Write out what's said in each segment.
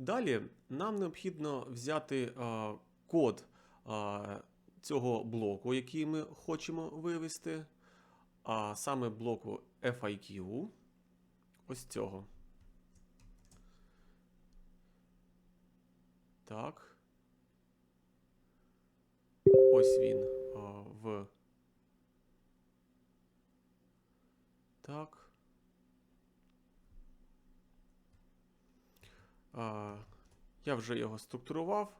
Далі нам необхідно взяти а, код а, цього блоку, який ми хочемо вивести, а саме блоку FIQ. Ось цього. Так. Ось він а, в. Так. Я вже його структурував.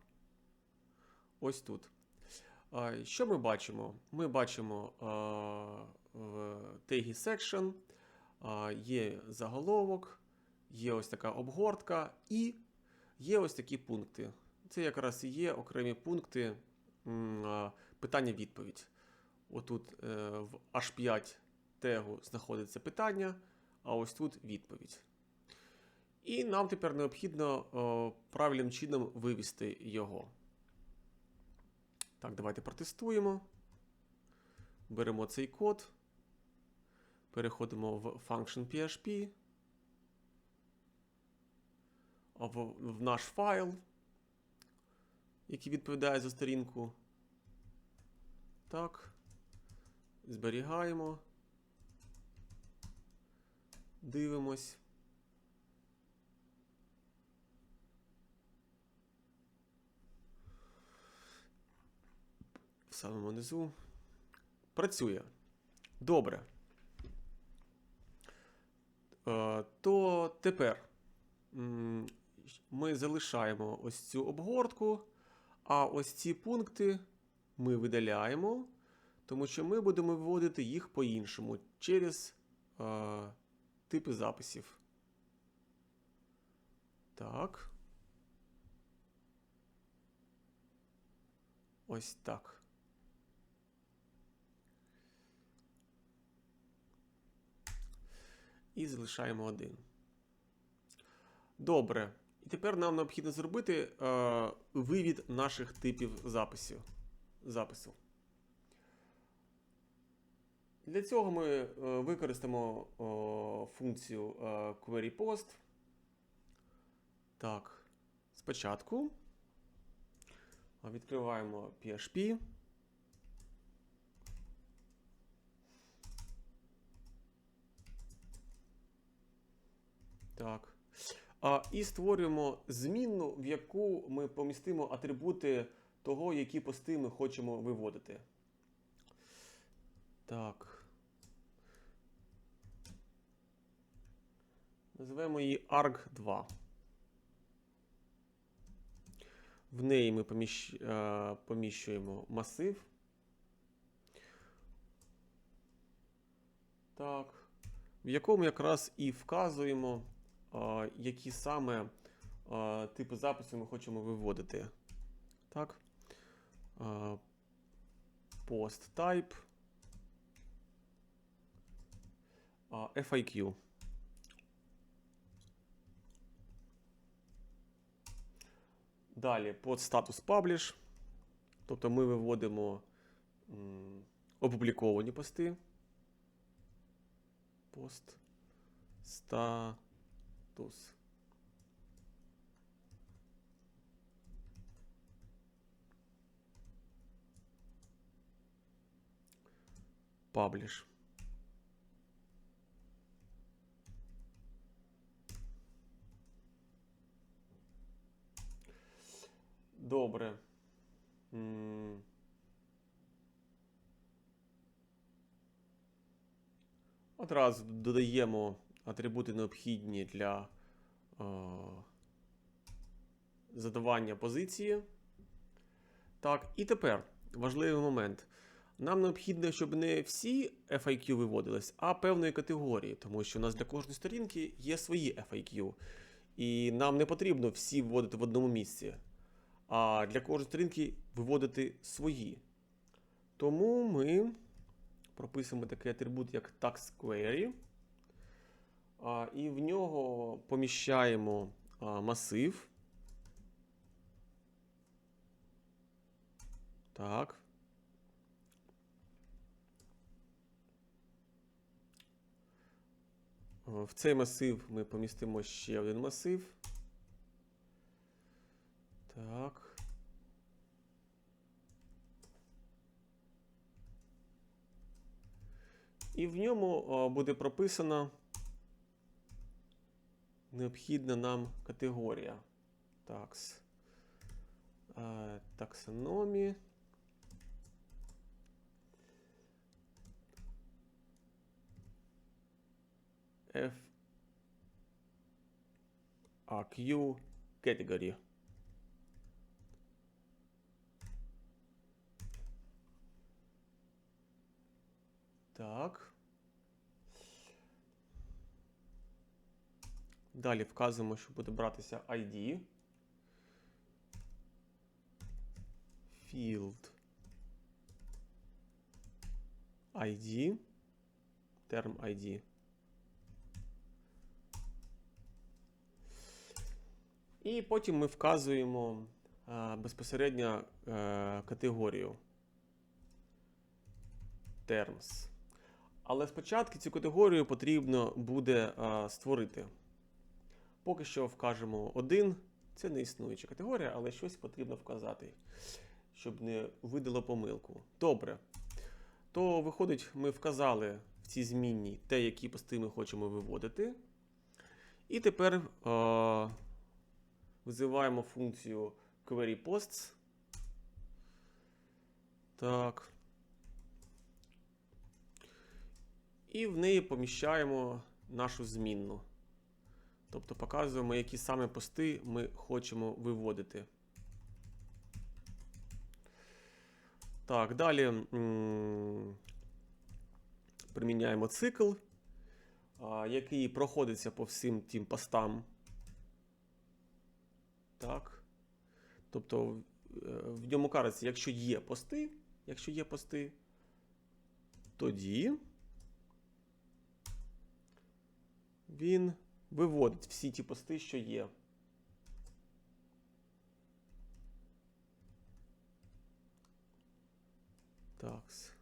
Ось тут. Що ми бачимо? Ми бачимо в тегі section є заголовок, є ось така обгортка і є ось такі пункти. Це якраз і є окремі пункти питання-відповідь. Отут е, в H5 тегу знаходиться питання, а ось тут відповідь. І нам тепер необхідно о, правильним чином вивести його. Так, давайте протестуємо. Беремо цей код. Переходимо в function PHP. В, в наш файл, який відповідає за сторінку. Так. Зберігаємо. Дивимось. Самому низу. Працює. Добре. Е, то тепер ми залишаємо ось цю обгортку, а ось ці пункти ми видаляємо, тому що ми будемо виводити їх по-іншому через е, типи записів. Так. Ось так. І залишаємо один. Добре. І тепер нам необхідно зробити е, вивід наших типів записів. запису. Для цього ми е, використаємо о, функцію е, query_post. Так, спочатку відкриваємо PHP. Так. А, і створюємо змінну, в яку ми помістимо атрибути того, які пости ми хочемо виводити. Так. Називаємо її arg2. В неї ми поміщ... е, поміщуємо масив. Так. В якому якраз і вказуємо, які саме типи запису ми хочемо виводити. Так. Post type. FIQ. Далі под статус Publish. Тобто ми виводимо опубліковані пости. Пост статус. Publish. Добре. М. Одразу додаємо атрибути необхідні для е, задавання позиції. Так, і тепер важливий момент. Нам необхідно, щоб не всі FIQ виводились, а певної категорії, тому що у нас для кожної сторінки є свої FIQ. І нам не потрібно всі вводити в одному місці, а для кожної сторінки виводити свої. Тому ми прописуємо такий атрибут, як tax query. І в нього поміщаємо масив. Так. В цей масив ми помістимо ще один масив. Так. І в ньому буде прописана необхідна нам категорія. Такс. А, таксономі. F AQ category. Так. Далі вказуємо, що буде братися ID. Field ID. Term ID. І потім ми вказуємо а, безпосередньо е, категорію terms. Але спочатку цю категорію потрібно буде а, створити. Поки що вкажемо один. Це не існуюча категорія, але щось потрібно вказати, щоб не видало помилку. Добре. То виходить, ми вказали в цій змінній те, які пости ми хочемо виводити. І тепер а, визиваємо функцію queryPosts. Так. І в неї поміщаємо нашу змінну. Тобто показуємо, які саме пости ми хочемо виводити. Так, далі приміняємо цикл, який проходиться по всім тим постам. Так. Тобто е, в ньому кажеться, якщо є пости, якщо є пости, тоді він виводить всі ті пости, що є. Такс.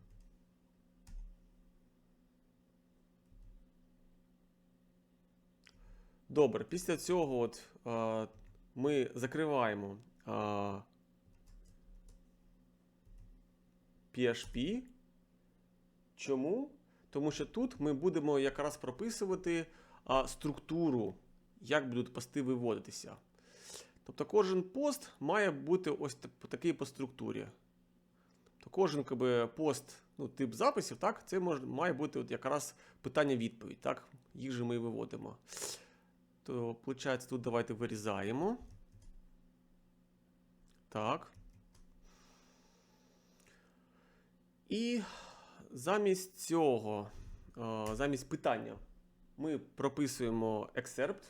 Добре, після цього от, а, ми закриваємо а, PHP. Чому? Тому що тут ми будемо якраз прописувати а, структуру, як будуть пости виводитися. Тобто кожен пост має бути ось та- такий по структурі. То кожен якби, пост, ну, тип записів, так, це може, має бути от якраз питання-відповідь. Так? Їх же ми і виводимо. То, виходить, тут давайте вирізаємо. Так. І замість цього, замість питання, ми прописуємо excerpt,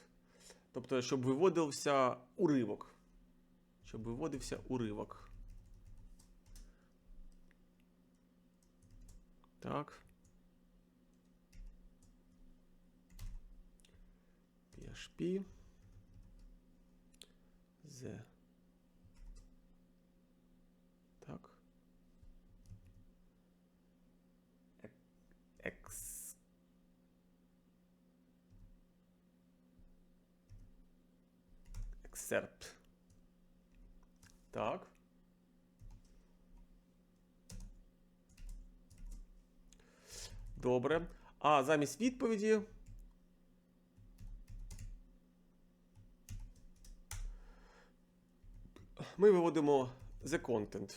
тобто, щоб виводився уривок. Щоб виводився уривок. Так. PHP. The. Так. Ex. Excerpt. Так. Добре. А замість відповіді. Ми виводимо the content.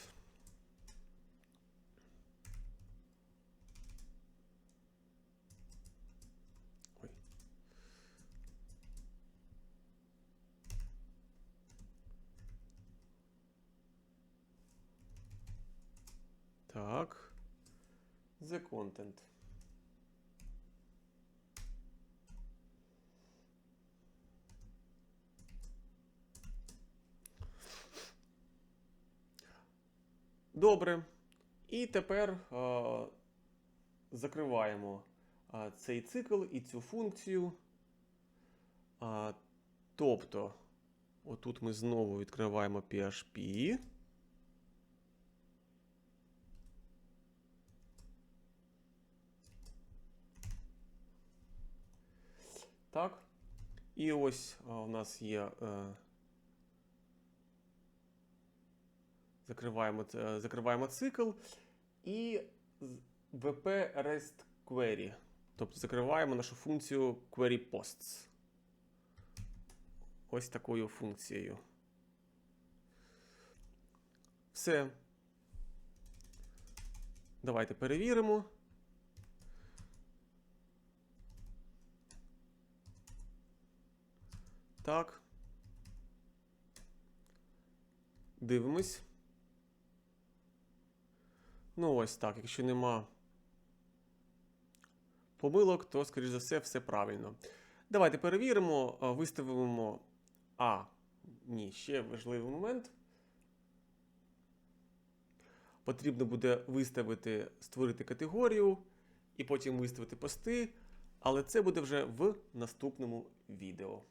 Так. The content. Добре. І тепер е, закриваємо е, цей цикл і цю функцію. А, тобто, отут ми знову відкриваємо PHP. Так. І ось у нас є е, Закриваємо, закриваємо цикл і wp REST query. Тобто закриваємо нашу функцію query posts. Ось такою функцією. Все. Давайте перевіримо. Так. Дивимось. Ну, ось так. Якщо нема помилок, то, скоріш за все, все правильно. Давайте перевіримо, виставимо. А, ні, ще важливий момент. Потрібно буде виставити, створити категорію і потім виставити пости, але це буде вже в наступному відео.